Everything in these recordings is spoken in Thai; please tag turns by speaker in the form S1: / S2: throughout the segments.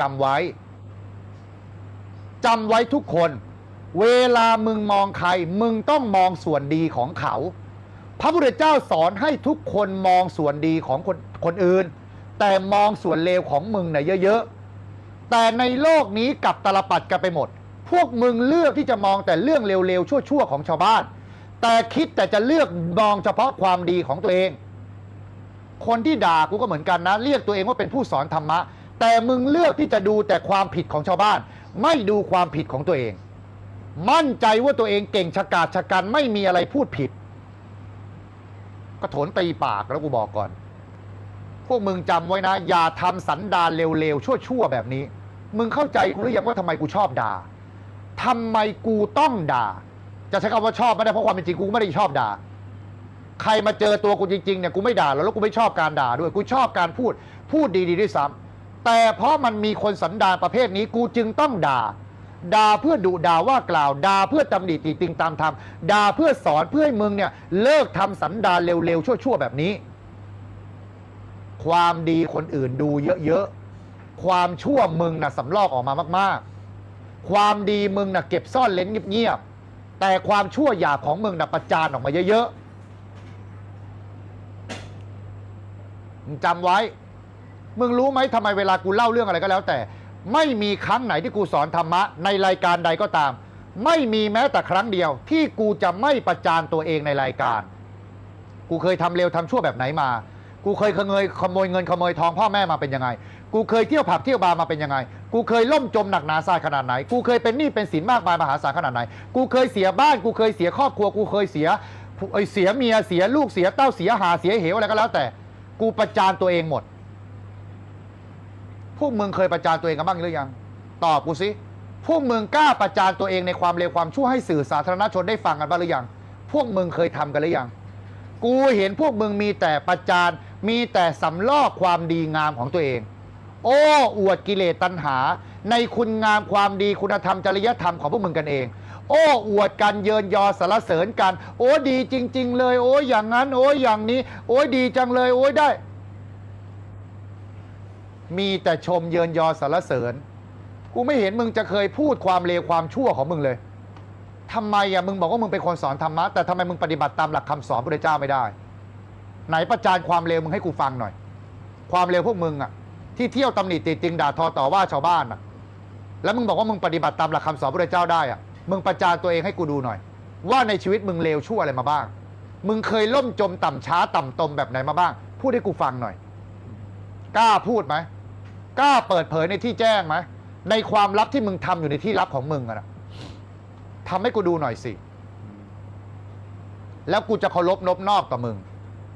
S1: จำไว้จำไว้ทุกคน เวลามึงมองใคร มึงต้องมองส่วนดีของเขา พระพุทธเจ้าสอนให้ทุกคนมองส่วนดีของคนคนอื่น แต่มองส่วนเลวของมึงเนี่ยเยอะๆ แต่ในโลกนี้กับตลปัดกันไปหมด พวกมึงเลือกที่จะมองแต่เรื่องเร็วๆ ชั่วๆ ของชาวบ้าน แต่คิดแต่จะเลือกมองเฉพาะความดีของตัวเอง คนที่ด่ากูก็เหมือนกันนะ เรียกตัวเองว่าเป็นผู้สอนธรรมะ แต่มึงเลือกที่จะดูแต่ความผิดของชาวบ้าน ไม่ดูความผิดของตัวเอง มั่นใจว่าตัวเองเก่งฉกาจฉกันไม่มีอะไรพูดผิด ก็โถนตีปากแล้วกูบอกก่อน พวกมึงจำไว้นะ อย่าทำสันดานเร็วๆ ชั่วๆ แบบนี้ มึงเข้าใจกูหรือยังว่าทำไมกูชอบด่าทำไมกูต้องด่า จะใช้คำว่าชอบไม่ได้เพราะความเป็นจริงกูไม่ได้ชอบด่าใครมาเจอตัวกูจริงๆเนี่ยกูไม่ด่าแล้วแล้วกูไม่ชอบการด่าด้วย กูชอบการพูด พูดดีๆด้วยซ้ำ แต่เพราะมันมีคนสันดานประเภทนี้กูจึงต้องด่า ด่าเพื่อดุด่าว่ากล่าวด่าเพื่อตำหนิติติงตามธรรมด่าเพื่อสอนเพื่อให้มึงเนี่ยเลิกทำสันดานเร็วๆ ชั่วๆ แบบนี้ ความดีคนอื่นดูเยอะๆ ความชั่วมึงน่ะสำลอกออกมามากๆ ความดีมึงน่ะเก็บซ่อนเล้นเงียบๆ แต่ความชั่วหยาบของมึงน่ะประจานออกมาเยอะๆมึงจำไว้ มึงรู้ไหมทำไมเวลากูเล่าเรื่องอะไรก็แล้วแต่ ไม่มีครั้งไหนที่กูสอนธรรมะในรายการใดก็ตาม ไม่มีแม้แต่ครั้งเดียว ที่กูจะไม่ประจานตัวเองในรายการ กูเคยทำเร็วทำชั่วแบบไหนมา กูเคยขโมยขโมยเงินขโมยทองพ่อแม่มาเป็นยังไง กูเคยเที่ยวผับเที่ยวบาร์มาเป็นยังไง กูเคยล่มจมหนักหนาทราขนาดไหน กูเคยเป็นหนี้เป็นสินมากมายมหาศาลขนาดไหน กูเคยเสียบ้าน กูเคยเสียครอบครัว กูเคยเสียเอ้ยเสียเมียเสียลูกเสียเต้าเสียหาเสียเหวอะไรก็แล้วแต่ กูประจานตัวเองหมด พวกมึงเคยประจานตัวเองกันบ้างหรือยัง ตอบกูสิ พวกมึงกล้าประจานตัวเองในความเลวความชั่วให้สื่อสาธารณชนได้ฟังกันบ้างหรือยัง พวกมึงเคยทำกันหรือยัง กูเห็นพวกมึงมีแต่ประจาน มีแต่สำลอกความดีงามของตัวเอง โอ้อวดกิเลสตัณหา ในคุณงามความดีคุณธรรมจริยธรรมของพวกมึงกันเอง โอ้อวดกันเยินยอสารเสริญกัน โอ้ดีจริง ๆ เลย โอ้อย่างนั้น โอ้อย่างนี้ โอ้ดีจังเลย โอ้ได้ มีแต่ชมเยินยอสารเสริญ กูไม่เห็นมึงจะเคยพูดความเลวความชั่วของมึงเลยทำไมอะมึงบอกว่ามึงเป็นคนสอนธรรมะแต่ทำไมมึงปฏิบัติตามหลักคำสอนพระเจ้าไม่ได้ ไหนประจานความเลวมึงให้กูฟังหน่อย ความเลวพวกมึงอะ ที่เที่ยวตำหนิติติงด่าทอต่อว่าชาวบ้านอะ แล้วมึงบอกว่ามึงปฏิบัติตามหลักคำสอนพระเจ้าได้อะ มึงประจานตัวเองให้กูดูหน่อย ว่าในชีวิตมึงเลวชั่วอะไรมาบ้าง มึงเคยล่มจมต่ำช้าต่ำตมแบบไหนมาบ้าง พูดให้กูฟังหน่อย กล้าพูดไหม กล้าเปิดเผยในที่แจ้งไหมในความลับที่มึงทำอยู่ในที่ลับของมึงอะนะทำให้กูดูหน่อยสิ แล้วกูจะเคารพนบนอบต่อมึง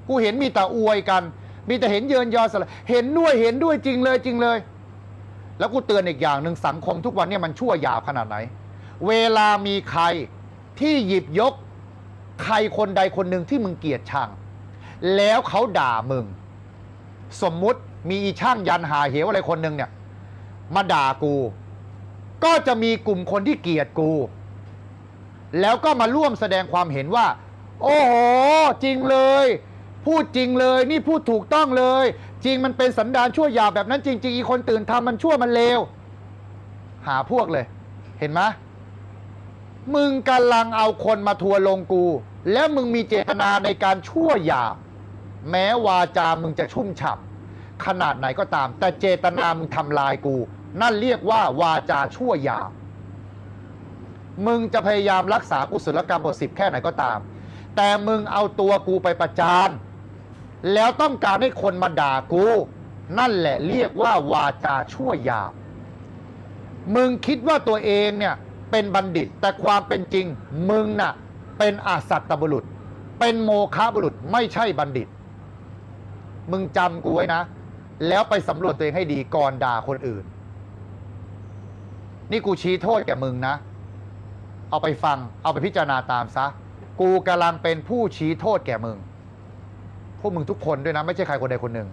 S1: กูเห็นมีแต่อวยกัน มีแต่เห็นเยินยอสละเห็นด้วยเห็นด้วยจริงเลยจริงเลย แล้วกูเตือนอีกอย่างหนึ่งสังคมทุกวันเนี่ยมันชั่วหยาบขนาดไหน เวลามีใครที่หยิบยก ใครคนใดคนหนึ่งที่มึงเกลียดชัง แล้วเขาด่ามึง สมมุติมีอีช่างยันหาเหวอะไรคนหนึ่งเนี่ย มาด่ากู ก็จะมีกลุ่มคนที่เกลียดกู แล้วก็มาร่วมแสดงความเห็นว่า โอ้โห จริงเลย พูดจริงเลย นี่พูดถูกต้องเลย จริงมันเป็นสันดานชั่วยาแบบนั้นจริง ๆ อีคนตื่นทำมันชั่วมันเลวหาพวกเลย เห็นไหมมึงกำลังเอาคนมาทัวร์ลงกู แล้วมึงมีเจตนาในการชั่วหยาบแม้วาจามึงจะชุ่มฉ่ำ ขนาดไหนก็ตาม แต่เจตนามึงทำลายกู นั่นเรียกว่าวาจาชั่วหยาบมึงจะพยายามรักษากุศลกรรมบทสิบแค่ไหนก็ตาม แต่มึงเอาตัวกูไปประจานแล้วต้องการให้คนมาด่ากู นั่นแหละเรียกว่าวาจาชั่วหยาบ มึงคิดว่าตัวเองเนี่ยเป็นบัณฑิตแต่ความเป็นจริง มึงน่ะ เป็นอาสัตตบุรุษ เป็นโมฆะบุรุษไม่ใช่บัณฑิต มึงจำกูไว้นะ แล้วไปสำรวจตัวเองให้ดีก่อนด่าคนอื่น นี่กูชี้โทษแก่มึงนะ เอาไปฟัง เอาไปพิจารณาตามซะ กูกำลังเป็นผู้ชี้โทษแก่มึง พวกมึงทุกคนด้วยนะ ไม่ใช่ใครคนใดคนหนึ่ง